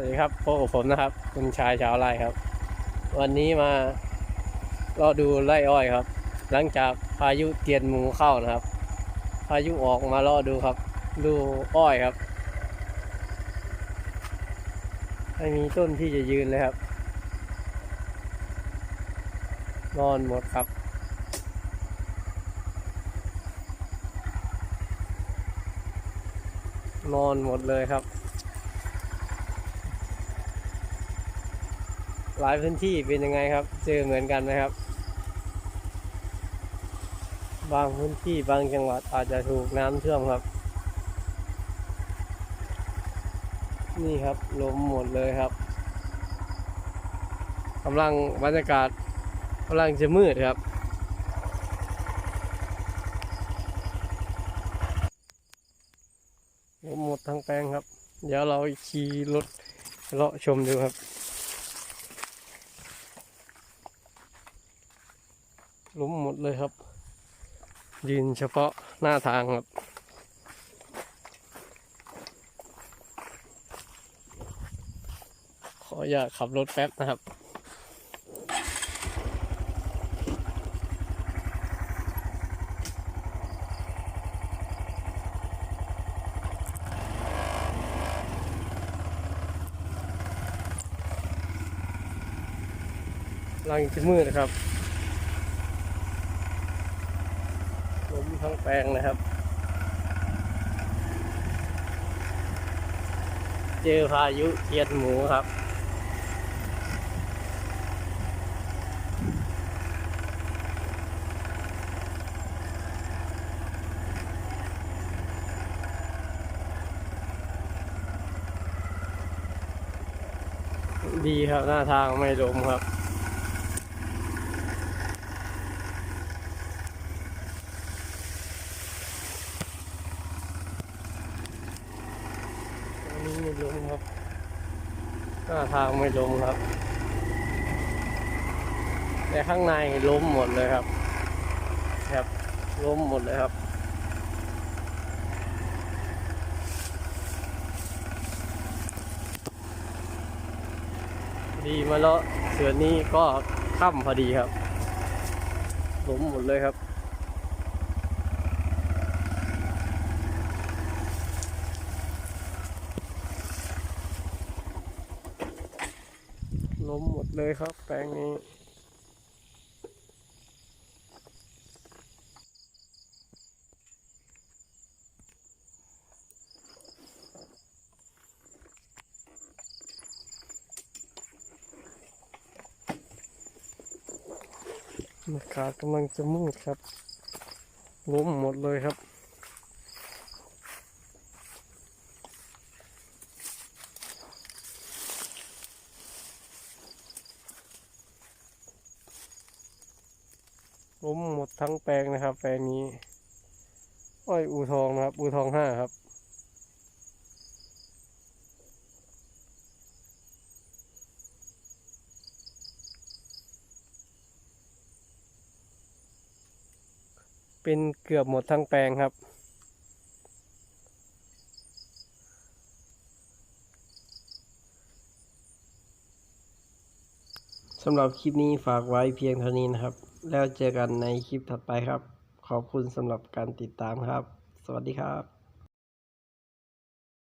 วัสดีครับพบกับผมนะครับ คุณชายชาวไร่ครับ วันนี้มารอดูไร่อ้อยครับ หลังจากพายุเตียนหมูเข้านะครับ พายุออกมารอดูครับ ดูอ้อยครับ ไม่มีต้นที่จะยืนเลยครับ นอนหมดครับนอนหมดเลยครับ หลายพื้นที่เป็นยังไงครับ เจอเหมือนกันไหมครับ บางพื้นที่บางจังหวัดอาจจะถูกน้ำท่วมครับ นี่ครับล้มหมดเลยครับกำลังบรรยากาศกำลังจะมืดครับล้มหมดทั้งแปลงครับ เดี๋ยวเราขี่รถเลาะชมดูครับ ล้มหมดเลยครับ ยืนเฉพาะหน้าทางครับขออย่าขับรถแป๊บนะครับลังจะมืดนะครับ ล้ม ทั้งแปลงนะครับ เจอพายุเทียนหมูครับดีครับ หน้าทางไม่ลมครับ ไม่ล้มครับหน้าทางไม่ล้มครับ แต่ข้างในล้มหมดเลยครับครับล้มหมดเลยครับดีมาแล้วเสือนี้ก็ค่ำพอดีครับล้มหมดเลยครับ ล้มหมดเลยครับ แปลงนี้อากากำลังจะมืดครับ ล้มหมดเลยครับ ล้มหมดทั้งแปลงนะครับ แปลงนี้ อ้อยอูทองนะครับ อูทองห้าครับ เป็นเกือบหมดทั้งแปลงครับสำหรับคลิปนี้ฝากไว้เพียงเท่านี้นะครับ แล้วเจอกันในคลิปถัดไปครับ ขอบคุณสำหรับการติดตามครับ สวัสดีครับ